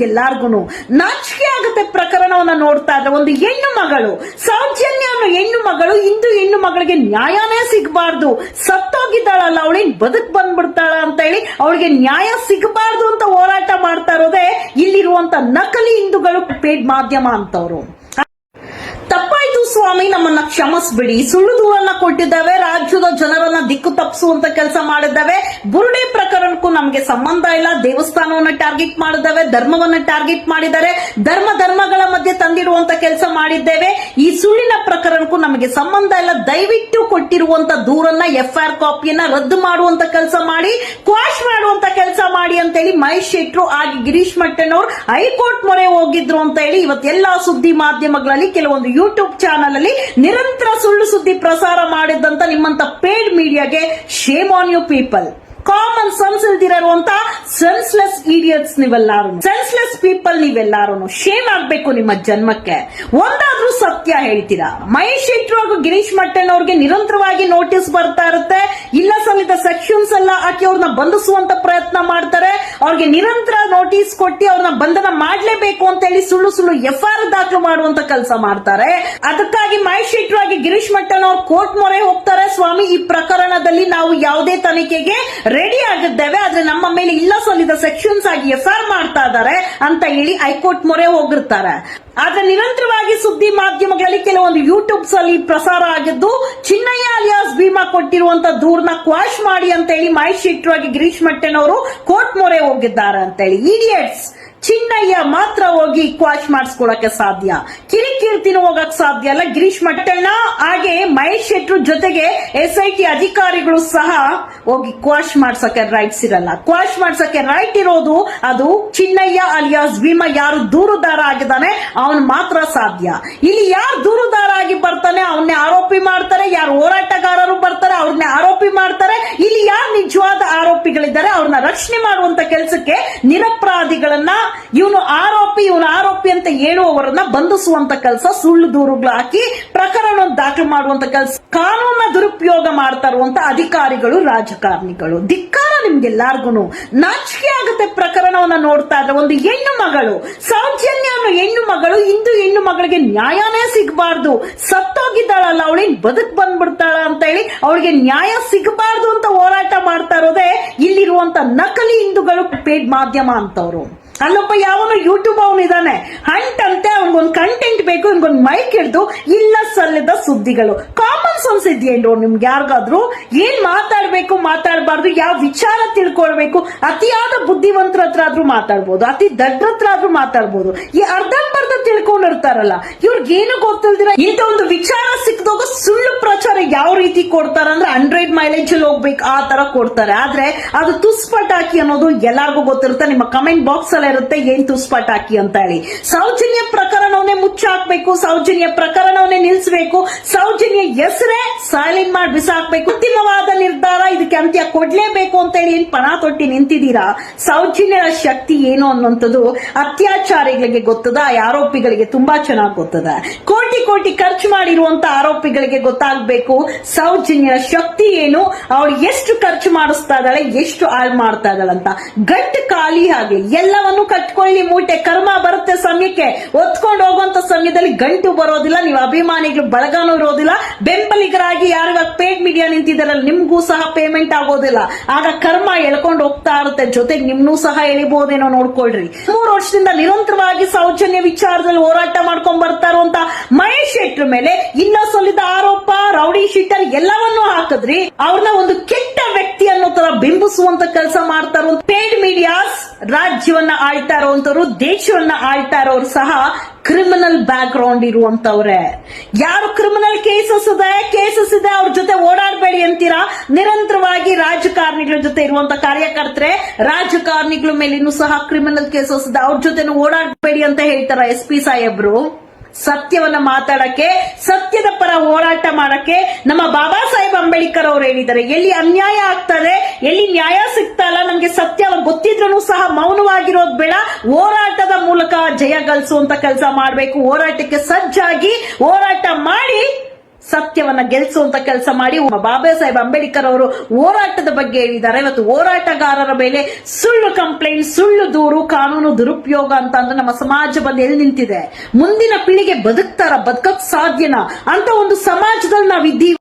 ನಿಮ್ಗೆಲ್ಲಾರ್ಗು ನಾಚಿಕೆ ಆಗುತ್ತೆ ಪ್ರಕರಣವನ್ನ ನೋಡ್ತಾ ಇದ್ರೆ. ಒಂದು ಹೆಣ್ಣು ಮಗಳು ಸೌಜನ್ಯ ಅನ್ನೋ ಹೆಣ್ಣು ಮಗಳು, ಇಂದು ಹೆಣ್ಣು ಮಗಳಿಗೆ ನ್ಯಾಯನೇ ಸಿಗಬಾರ್ದು. ಸತ್ತೋಗಿದ್ದಾಳಲ್ಲ, ಅವಳಿನ್ ಬದುಕ್ ಬಂದ್ಬಿಡ್ತಾಳ ಅಂತ ಹೇಳಿ ಅವಳಿಗೆ ನ್ಯಾಯ ಸಿಗಬಾರ್ದು ಅಂತ ಹೋರಾಟ ಮಾಡ್ತಾ ಇರೋದೇ ಇಲ್ಲಿರುವಂತ ನಕಲಿ ಹಿಂದೂಗಳು ಪೇಡ್ ಮಾಧ್ಯಮ ಅಂತವ್ರು. ಸ್ವಾಮಿ ನಮ್ಮನ್ನ ಕ್ಷಮಿಸ್ಬಿಡಿ. ಸುಳ್ಳು ದೂರನ್ನ ಕೊಟ್ಟಿದ್ದಾವೆ, ರಾಜ್ಯದ ಜನರನ್ನ ದಿಕ್ಕು ತಪ್ಪಿಸುವಂತ ಕೆಲಸ ಮಾಡಿದ್ದಾವೆ. ಬುರುಡೆ ಪ್ರಕರಣಕ್ಕೂ ನಮಗೆ ಸಂಬಂಧ ಇಲ್ಲ. ದೇವಸ್ಥಾನವನ್ನ ಟಾರ್ಗೆಟ್ ಮಾಡಿದ್ದಾವೆ, ಧರ್ಮವನ್ನ ಟಾರ್ಗೆಟ್ ಮಾಡಿದ್ದಾರೆ. ಧರ್ಮ ಧರ್ಮಗಳ ಮಧ್ಯೆ ತಂದಿರುವಂತ ಕೆಲಸ ಮಾಡಿದ್ದೇವೆ. ಈ ಸುಳ್ಳಿನ ಪ್ರಕರಣಕ್ಕೂ ನಮಗೆ ಸಂಬಂಧ ಇಲ್ಲ. ದಯವಿಟ್ಟು ಕೊಟ್ಟಿರುವಂತ ದೂರನ್ನ ಎಫ್ ಆರ್ ಕಾಪಿಯನ್ನ ರದ್ದು ಮಾಡುವಂತ ಕೆಲಸ ಮಾಡಿ ಕ್ವಾಶ್ ಮಾಡುವಂತ ಕೆಲಸ ಮಾಡಿ ಅಂತ ಹೇಳಿ ಮಹೇಶ್ ಶೆಟ್ರು ಹಾಗೆ ಗಿರೀಶ್ ಮಟ್ಟಣ್ಣವ್ರು ಹೈಕೋರ್ಟ್ ಮೊರೆ ಹೋಗಿದ್ರು ಅಂತ ಹೇಳಿ ಇವತ್ತೆಲ್ಲಾ ಸುದ್ದಿ ಮಾಧ್ಯಮಗಳಲ್ಲಿ, ಕೆಲವೊಂದು ಯೂಟ್ಯೂಬ್ ಚಾನಲ್ ಅಲ್ಲಿ ನಿರಂತರ ಸುಳ್ಳು ಸುದ್ದಿ ಪ್ರಸಾರ ಮಾಡಿದ್ದಂತ ನಿಮ್ಮಂತ paid ಮೀಡಿಯಾಗೆ shame on you people common sense ಇಲ್ದಿರುವಂತ senseless idiots ನೀವೆಲ್ಲಾರು. ಸೆನ್ಸ್ಲೆಸ್ ಪೀಪಲ್ ನೀವೆಲ್ಲಾರು. ಶೇಮ್ ಆಗ್ಬೇಕು ನಿಮ್ಮ ಜನ್ಮಕ್ಕೆ. ಒಂದಾದ್ರೂ ಸತ್ಯ ಹೇಳ್ತೀರಾ? ಮಹೇಶ್ ಶೆಟ್ರು ಹಾಗೂ ಗಿರೀಶ್ ಮಟ್ಟನ್ ಅವ್ರಿಗೆ ನಿರಂತರವಾಗಿ ನೋಟಿಸ್ ಬರ್ತಾ ಇರುತ್ತೆ. ಇಲ್ಲ ಸಲ್ಲಿದ ಸೆಕ್ಷನ್ಸ್ ಎಲ್ಲ ಹಾಕಿ ಅವ್ರನ್ನ ಬಂಧಿಸುವಂತ ಪ್ರಯತ್ನ ಮಾಡ್ತಾರೆ. ಅವ್ರಿಗೆ ನಿರಂತರ ನೋಟಿಸ್ ಕೊಟ್ಟು ಅವ್ರನ್ನ ಬಂಧನ ಮಾಡ್ಲೇಬೇಕು ಅಂತ ಹೇಳಿ ಸುಳ್ಳು ಸುಳ್ಳು ಎಫ್ ಆರ್ ದಾಖಲು ಮಾಡುವಂತ ಕೆಲಸ ಮಾಡ್ತಾರೆ. ಅದಕ್ಕಾಗಿ ಮಹೇಶ್ ಶೆಟ್ರು ಆಗಿ ಗಿರೀಶ್ ಮಟ್ಟನ್ ಅವ್ರು ಕೋರ್ಟ್ ಮೊರೆ ಹೋಗ್ತಾರೆ. ಸ್ವಾಮಿ, ಈ ಪ್ರಕರಣದಲ್ಲಿ ನಾವು ಯಾವುದೇ ತನಿಖೆಗೆ ರೆಡಿ ಆಗಿದ್ದೇವೆ. ಆದ್ರೆ ನಮ್ಮ ಮೇಲೆ ಇಲ್ಲ ಸಲ್ಲಿದ ಸೆಕ್ಷನ್ಸ್ ಆಗಿ ಎಫ್ ಆರ್ ಮಾಡ್ತಾ ಇದ್ದಾರೆ ಅಂತ ಹೇಳಿ ಹೈಕೋರ್ಟ್ ಮೊರೆ ಹೋಗಿರ್ತಾರೆ. ಆದ್ರೆ ನಿರಂತರವಾಗಿ ಸುದ್ದಿ ಮಾಧ್ಯಮಗಳಲ್ಲಿ ಕೆಲವೊಂದು ಯೂಟ್ಯೂಬ್ಸ್ ಅಲ್ಲಿ ಪ್ರಸಾರ ಆಗಿದ್ದು, ಚಿನ್ನಯ್ಯ ಅಲಿಯಾಸ್ ಭೀಮಾ ಕೊಟ್ಟಿರುವಂತ ದೂರ್ನ ಕ್ವಾಶ್ ಮಾಡಿ ಅಂತ ಹೇಳಿ ಮಹೇಶ್ ಆಗಿ ಗಿರೀಶ್ ಮಟ್ಟೆನವರು ಕೋರ್ಟ್ ಮೊರೆ ಹೋಗಿದ್ದಾರೆ ಅಂತ ಹೇಳಿ. ಇಡಿಯಟ್ಸ್ ಚಿನ್ನಯ್ಯ ಮಾತ್ರ ಹೋಗಿ ಕ್ವಾಶ್ ಮಾಡಿಸ್ಕೊಳಕ್ಕೆ ಸಾಧ್ಯ. ಕಿರಿಕಿರ್ತಿನ ಹೋಗಕ್ ಸಾಧ್ಯ ಅಲ್ಲ. ಗಿರೀಶ್ ಮಟ್ಟಣ್ಣ ಹಾಗೆ ಮಹೇಶ್ ಶೆಟ್ರು ಜೊತೆಗೆ ಎಸ್ ಐ ಟಿ ಅಧಿಕಾರಿಗಳು ಸಹ ಹೋಗಿ ಕ್ವಾಶ್ ಮಾಡ್ಸಕ್ಕೆ ರೈಟ್ಸ್ ಇರಲ್ಲ. ಕ್ವಾಶ್ ಮಾಡ್ಸಕ್ಕೆ ರೈಟ್ ಇರೋದು ಅದು ಚಿನ್ನಯ್ಯ ಅಲಿಯಾಸ್ ಭೀಮಾ ಯಾರು ದೂರುದಾರ ಆಗಿದ್ದಾನೆ, ಅವನು ಮಾತ್ರ ಸಾಧ್ಯ. ಇಲ್ಲಿ ಯಾರು ಆಗಿ ಬರ್ತಾನೆ ಅವನ್ನೇ ಆರೋಪಿ ಮಾಡ್ತಾರೆ, ಯಾರು ಹೋರಾಟಗಾರರು ಬರ್ತಾರೆ ಅವ್ರನ್ನೇ ಆರೋಪಿ ಮಾಡ್ತಾರೆ. ಇಲ್ಲಿ ಯಾರು ನಿಜವಾದ ಆರೋಪಿಗಳಿದ್ದಾರೆ ಅವ್ರನ್ನ ರಕ್ಷಣೆ ಮಾಡುವಂತ ಕೆಲಸಕ್ಕೆ ನಿರಪರಾಧಿಗಳನ್ನ, ಇವನು ಆರೋಪಿ ಇವನು ಆರೋಪಿ ಅಂತ ಹೇಳುವವರನ್ನ ಬಂಧಿಸುವಂತ ಕೆಲಸ, ಸುಳ್ಳು ದೂರುಗಳು ಹಾಕಿ ಪ್ರಕರಣ ದಾಖಲು ಮಾಡುವಂತ ಕೆಲಸ. ಕಾನೂನ ದುರುಪಯೋಗ ಮಾಡ್ತಾ ಇರುವಂತ ಅಧಿಕಾರಿಗಳು, ರಾಜಕಾರಣಿಗಳು. ಧಿಕ್ಕಾರ ನಿಮ್ಗೆಲ್ಲಾರ್ಗು ನಾಚಿಕೆ ಆಗುತ್ತೆ ಪ್ರಕರಣವನ್ನ ನೋಡ್ತಾ ಇದ್ರೆ. ಒಂದು ಹೆಣ್ಣು ಮಗಳು ಸೌಜನ್ಯ ಅನ್ನೋ ಹೆಣ್ಣು ಮಗಳು, ಇಂದು ಹೆಣ್ಣು ಮಗಳಿಗೆ ನ್ಯಾಯನೇ ಸಿಗಬಾರ್ದು. ಸತ್ತೋಗಿದ್ದಾಳಲ್ಲ ಅವಳಿಗೆ ಬದುಕ್ ಬಂದ್ಬಿಡ್ತಾಳ ಅಂತ ಹೇಳಿ ಅವಳಿಗೆ ನ್ಯಾಯ ಸಿಗಬಾರ್ದು ಅಂತ ಹೋರಾಟ ಮಾಡ್ತಾ ಇರೋದೇ ಇಲ್ಲಿರುವಂತ ನಕಲಿ ಹಿಂದೂಗಳು ಪೇಡ್ ಮಾಧ್ಯಮ ಅಂತವ್ರು. ಅಲ್ಲೊಬ್ಬ ಯಾವನು ಯೂಟ್ಯೂಬ್ ಇದಾನೆ. ಹಂಟ್ ಅಂತೆ, ಅವನಿಗೊಂದು ಕಂಟೆಂಟ್ ಬೇಕು, ಇವನ್ಗೊಂದು ಮೈಕ್ ಹಿಡ್ದು ಇಲ್ಲ ಸಲ್ಲದ ಸುದ್ದಿಗಳು. ಕಾಮನ್ ಸೆನ್ಸ್ ಇದೆಯೇನು ನಿಮ್ಗೆ ಯಾರಿಗಾದ್ರೂ? ಏನ್ ಮಾತಾಡ್ಬೇಕು, ಮಾತಾಡಬಾರ್ದು, ಯಾವ ವಿಚಾರ ತಿಳ್ಕೊಳ್ಬೇಕು? ಅತಿಯಾದ ಬುದ್ಧಿವಂತರ ಹತ್ರ ಆದ್ರೂ ಮಾತಾಡ್ಬೋದು, ಅತಿ ದಡ್ರ ಹತ್ರ ಆದ್ರೂ ಮಾತಾಡ್ಬೋದು. ಈ ಅರ್ಧಂಬರ್ಧ ತಿಳ್ಕೊಂಡಿರ್ತಾರಲ್ಲ ಇವ್ರಿಗೆ ಏನು ಗೊತ್ತಿಲ್ದಿರ ಇಂಥ ಒಂದು ವಿಚಾರ ಸಿಕ್ಕದಾಗ ಸುಳ್ಳು ಪ್ರಚಾರ ಯಾವ ರೀತಿ ಕೊಡ್ತಾರ ಅಂದ್ರೆ ಹಂಡ್ರೆಡ್ ಮೈಲೇಜ್ ಅಲ್ಲಿ ಹೋಗ್ಬೇಕು, ಆ ತರ ಕೊಡ್ತಾರೆ. ಆದ್ರೆ ಅದು ತುಸ್ಪಟಾಕಿ ಅನ್ನೋದು ಎಲ್ಲಾರ್ಗು ಗೊತ್ತಿರುತ್ತೆ. ನಿಮ್ಮ ಕಮೆಂಟ್ ಬಾಕ್ಸ್ ಅಲ್ಲಿ ಇರುತ್ತೆ ಏನ್ ತುಸ್ಪಟಾಕಿ ಅಂತ ಹೇಳಿ. ಸೌಜನ್ಯ ಪ್ರಕರಣವನ್ನೇ ಮುಚ್ಚಾಕ್ಬೇಕು, ಸೌಜನ್ಯ ಪ್ರಕರಣವನ್ನೇ ನಿಲ್ಸ್ಬೇಕು, ಸೌಜನ್ಯ ಹೆಸರೇ ಸೈಲೆಂಟ್ ಮಾಡಿ ಬಿಸಾಕ್ಬೇಕು. ಅಂತಿಮವಾದ ನಿರ್ಧಾರ. ಇದಕ್ಕೆ ಅಂತ್ಯ ಕೊಡ್ಲೇಬೇಕು ಅಂತ ಹೇಳಿ ಏನ್ ಪಣ ತೊಟ್ಟಿ ನಿಂತಿದ್ದೀರಾ? ಸೌಜನ್ಯದ ಶಕ್ತಿ ಏನು ಅನ್ನುವಂಥದ್ದು ಅತ್ಯಾಚಾರಿಗಳಿಗೆ ಗೊತ್ತದ, ಆರೋಪಿಗಳಿಗೆ ತುಂಬಾ ಚೆನ್ನಾಗಿ ಗೊತ್ತದ. ಕೋಟಿ ಖರ್ಚು ಮಾಡಿರುವಂತ ಆರೋಪಿಗಳಿಗೆ ಗೊತ್ತಾಗ್ಬೇಕು. ಸೌಜನ್ಯ ಶಕ್ತಿ ಏನು? ಅವಳು ಎಷ್ಟು ಖರ್ಚು ಮಾಡಿಸ್ತಾ ಇದ್ದಾಳೆ? ಎಷ್ಟು ಹಾಳು ಮಾಡ್ತಾ ಇದ್ದಾಳೆ ಅಂತ. ಗಟ್ಟು ಖಾಲಿ ಹಾಗೆ ಎಲ್ಲವನ್ನು ಕಟ್ಕೊಳ್ಳಿ ಮೂಟೆ. ಕರ್ಮ ಬರುತ್ತೆ ಸಮಯಕ್ಕೆ. ಒತ್ಕೊಂಡು ಹೋಗುವಂತ ಸಮಯದಲ್ಲಿ ಗಂಟು ಬರೋದಿಲ್ಲ, ನೀವು ಅಭಿಮಾನಿಗಳು ಬಳಗನೂ ಇರೋದಿಲ್ಲ. ಬೆಂಬಲಿಗರಾಗಿ ಯಾರಿಗ ಪೇಡ್ ಮೀಡಿಯಾ ನಿಂತಿದ್ದಾರಲ್ಲ ನಿಮ್ಗೂ ಸಹ ಪೇಮೆಂಟ್ ಆಗೋದಿಲ್ಲ. ಆಗ ಕರ್ಮ ಎಳ್ಕೊಂಡು ಹೋಗ್ತಾ ಇರುತ್ತೆ. ಜೊತೆಗೆ ನಿಮ್ನೂ ಸಹ ಎಳಿಬಹುದೇನೋ ನೋಡ್ಕೊಳ್ರಿ. ಮೂರು ವರ್ಷದಿಂದ ನಿರಂತರವಾಗಿ ಸೌಜನ್ಯ ವಿಚಾರದಲ್ಲಿ ಹೋರಾಟ ಮಾಡ್ಕೊಂಡ್ ಬರ್ತಾ ಇರುವಂತ ಶೆಟ್ಟರ್ ಮೇಲೆ ಇನ್ನ ಸಲ್ಲಿದ ಆರೋಪ, ರೌಡಿ ಶೀಟರ್ ಎಲ್ಲವನ್ನೂ ಹಾಕಿದ್ರಿ, ಅವ್ರನ್ನ ಒಂದು ಕೆಟ್ಟ ವ್ಯಕ್ತಿ ಅನ್ನೋ ತರ ಬಿಂಬಿಸುವಂತ ಕೆಲಸ ಮಾಡ್ತಾರೋ ಪೇಡ್ ಮೀಡಿಯಾಸ್ ರಾಜ್ಯವನ್ನ ಆಳ್ತಾ ಇರುವಂತವ್ರು ದೇಶವನ್ನ ಆಳ್ತಾ ಇರೋರು ಸಹ ಕ್ರಿಮಿನಲ್ ಬ್ಯಾಕ್ ಗ್ರೌಂಡ್ ಇರುವಂತವ್ರೆ ಯಾರು ಕ್ರಿಮಿನಲ್ ಕೇಸಸ್ ಇದೆ? ಕೇಸಸ್ ಇದೆ, ಅವ್ರ ಜೊತೆ ಓಡಾಡಬೇಡಿ ಅಂತೀರಾ? ನಿರಂತರವಾಗಿ ರಾಜಕಾರಣಿಗಳ ಜೊತೆ ಇರುವಂತ ಕಾರ್ಯಕರ್ತರೆ, ರಾಜಕಾರಣಿಗಳ ಮೇಲಿನೂ ಸಹ ಕ್ರಿಮಿನಲ್ ಕೇಸಸ್ ಇದೆ. ಅವ್ರ ಜೊತೆನೂ ಓಡಾಡಬೇಡಿ ಅಂತ ಹೇಳ್ತಾರ ಎಸ್ ಪಿ ಸಾಹೇಬ್ರು? ಸತ್ಯವನ್ನ ಮಾತಾಡಕ್ಕೆ, ಸತ್ಯದ ಪರ ಹೋರಾಟ ಮಾಡಕ್ಕೆ ನಮ್ಮ ಬಾಬಾ ಸಾಹೇಬ್ ಅಂಬೇಡ್ಕರ್ ಅವರು ಹೇಳಿದ್ದಾರೆ. ಎಲ್ಲಿ ಅನ್ಯಾಯ ಆಗ್ತದೆ, ಎಲ್ಲಿ ನ್ಯಾಯ ಸಿಗ್ತಾ ಇಲ್ಲ, ನಮ್ಗೆ ಸತ್ಯ ಗೊತ್ತಿದ್ರು ಸಹ ಮೌನವಾಗಿರೋದ್ ಬೇಡ. ಹೋರಾಟದ ಮೂಲಕ ಜಯ ಗಳಿಸುವಂತ ಕೆಲಸ ಮಾಡಬೇಕು. ಹೋರಾಟಕ್ಕೆ ಸಜ್ಜಾಗಿ ಹೋರಾಟ ಮಾಡಿ ಸತ್ಯವನ್ನ ಗೆಲ್ಸುವಂತ ಕೆಲಸ ಮಾಡಿ ಬಾಬಾ ಸಾಹೇಬ್ ಅಂಬೇಡ್ಕರ್ ಅವರು ಹೋರಾಟದ ಬಗ್ಗೆ ಹೇಳಿದ್ದಾರೆ. ಇವತ್ತು ಹೋರಾಟಗಾರರ ಮೇಲೆ ಸುಳ್ಳು ಕಂಪ್ಲೇಂಟ್ ಸುಳ್ಳು ದೂರು, ಕಾನೂನು ದುರುಪಯೋಗ ಅಂತ ಅಂದ್ರೆ ನಮ್ಮ ಸಮಾಜ ಬಂದು ಎಲ್ಲಿ ನಿಂತಿದೆ? ಮುಂದಿನ ಪೀಳಿಗೆ ಬದುಕ್ತಾರ, ಬದುಕಕ್ ಸಾಧ್ಯನಾ? ಅಂತ ಒಂದು ಸಮಾಜದಲ್ಲಿ ನಾವಿದ್ದೀವಿ.